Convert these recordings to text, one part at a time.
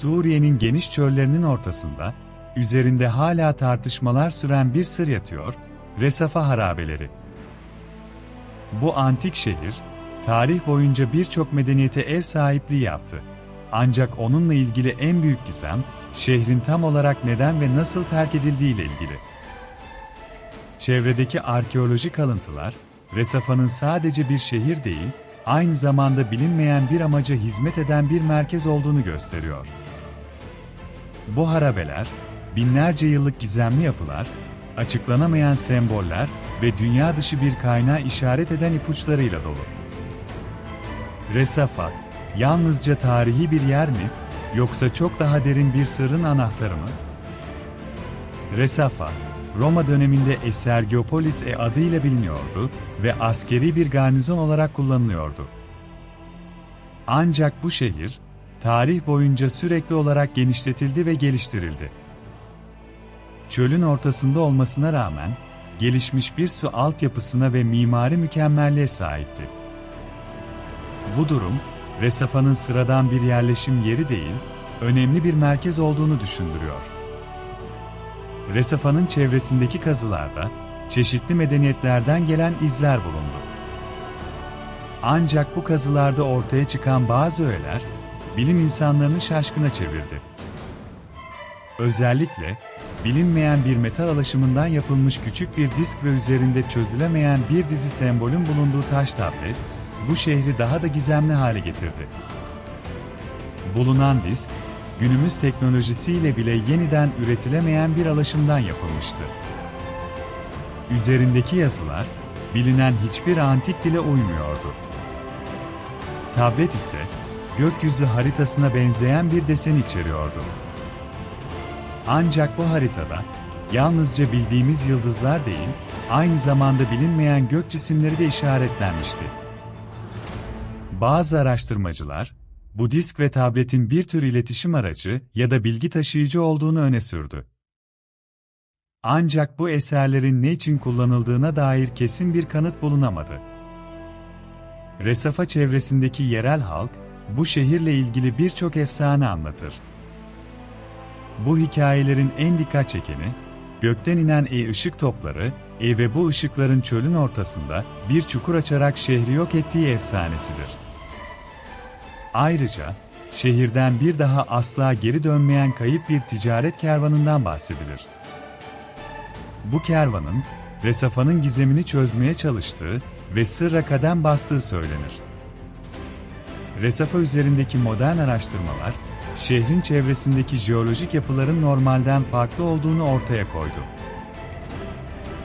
Suriye'nin geniş çöllerinin ortasında, üzerinde hala tartışmalar süren bir sır yatıyor, Resafa harabeleri. Bu antik şehir, tarih boyunca birçok medeniyete ev sahipliği yaptı. Ancak onunla ilgili en büyük gizem, şehrin tam olarak neden ve nasıl terk edildiği ile ilgili. Çevredeki arkeolojik kalıntılar, Resafa'nın sadece bir şehir değil, aynı zamanda bilinmeyen bir amaca hizmet eden bir merkez olduğunu gösteriyor. Bu harabeler, binlerce yıllık gizemli yapılar, açıklanamayan semboller ve dünya dışı bir kaynağı işaret eden ipuçlarıyla dolu. Resafa, yalnızca tarihi bir yer mi, yoksa çok daha derin bir sırrın anahtarı mı? Resafa, Roma döneminde Esergiopolis e adıyla biliniyordu ve askeri bir garnizon olarak kullanılıyordu. Ancak bu şehir, tarih boyunca sürekli olarak genişletildi ve geliştirildi. Çölün ortasında olmasına rağmen, gelişmiş bir su altyapısına ve mimari mükemmelliğe sahipti. Bu durum, Resafa'nın sıradan bir yerleşim yeri değil, önemli bir merkez olduğunu düşündürüyor. Resafa'nın çevresindeki kazılarda çeşitli medeniyetlerden gelen izler bulundu. Ancak bu kazılarda ortaya çıkan bazı öğeler bilim insanlarını şaşkına çevirdi. Özellikle bilinmeyen bir metal alaşımından yapılmış küçük bir disk ve üzerinde çözülemeyen bir dizi sembolün bulunduğu taş tablet bu şehri daha da gizemli hale getirdi. Bulunan disk günümüz teknolojisiyle bile yeniden üretilemeyen bir alaşımdan yapılmıştı. Üzerindeki yazılar, bilinen hiçbir antik dile uymuyordu. Tablet ise, gökyüzü haritasına benzeyen bir desen içeriyordu. Ancak bu haritada, yalnızca bildiğimiz yıldızlar değil, aynı zamanda bilinmeyen gök cisimleri de işaretlenmişti. Bazı araştırmacılar, bu disk ve tabletin bir tür iletişim aracı ya da bilgi taşıyıcı olduğunu öne sürdü. Ancak bu eserlerin ne için kullanıldığına dair kesin bir kanıt bulunamadı. Resafa çevresindeki yerel halk, bu şehirle ilgili birçok efsane anlatır. Bu hikayelerin en dikkat çekeni, gökten inen e ışık topları, e ve bu ışıkların çölün ortasında bir çukur açarak şehri yok ettiği efsanesidir. Ayrıca, şehirden bir daha asla geri dönmeyen kayıp bir ticaret kervanından bahsedilir. Bu kervanın, Resafa'nın gizemini çözmeye çalıştığı ve sırra kadem bastığı söylenir. Resafa üzerindeki modern araştırmalar, şehrin çevresindeki jeolojik yapıların normalden farklı olduğunu ortaya koydu.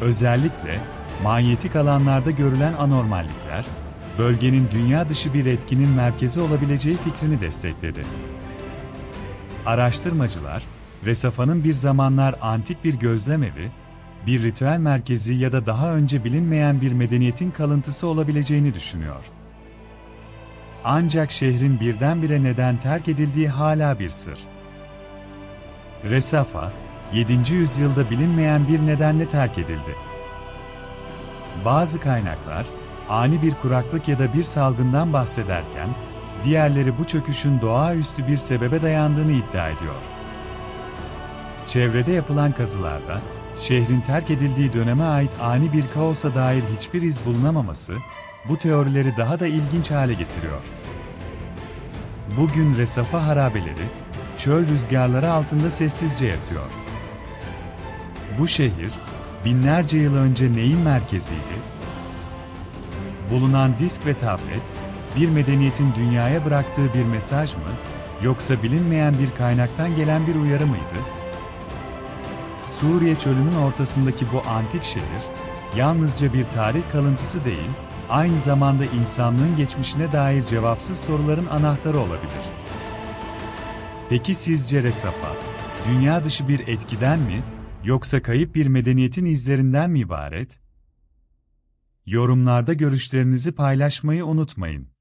Özellikle, manyetik alanlarda görülen anormallikler, bölgenin dünya dışı bir etkinin merkezi olabileceği fikrini destekledi. Araştırmacılar, Resafa'nın bir zamanlar antik bir gözlemevi, bir ritüel merkezi ya da daha önce bilinmeyen bir medeniyetin kalıntısı olabileceğini düşünüyor. Ancak şehrin birdenbire neden terk edildiği hala bir sır. Resafa, 7. yüzyılda bilinmeyen bir nedenle terk edildi. Bazı kaynaklar, ani bir kuraklık ya da bir salgından bahsederken, diğerleri bu çöküşün doğaüstü bir sebebe dayandığını iddia ediyor. Çevrede yapılan kazılarda, şehrin terk edildiği döneme ait ani bir kaosa dair hiçbir iz bulunamaması, bu teorileri daha da ilginç hale getiriyor. Bugün Resafa harabeleri, çöl rüzgarları altında sessizce yatıyor. Bu şehir, binlerce yıl önce neyin merkeziydi? Bulunan disk ve tablet, bir medeniyetin dünyaya bıraktığı bir mesaj mı, yoksa bilinmeyen bir kaynaktan gelen bir uyarı mıydı? Suriye çölünün ortasındaki bu antik şehir, yalnızca bir tarih kalıntısı değil, aynı zamanda insanlığın geçmişine dair cevapsız soruların anahtarı olabilir. Peki sizce Resafa, dünya dışı bir etkiden mi, yoksa kayıp bir medeniyetin izlerinden mi ibaret? Yorumlarda görüşlerinizi paylaşmayı unutmayın.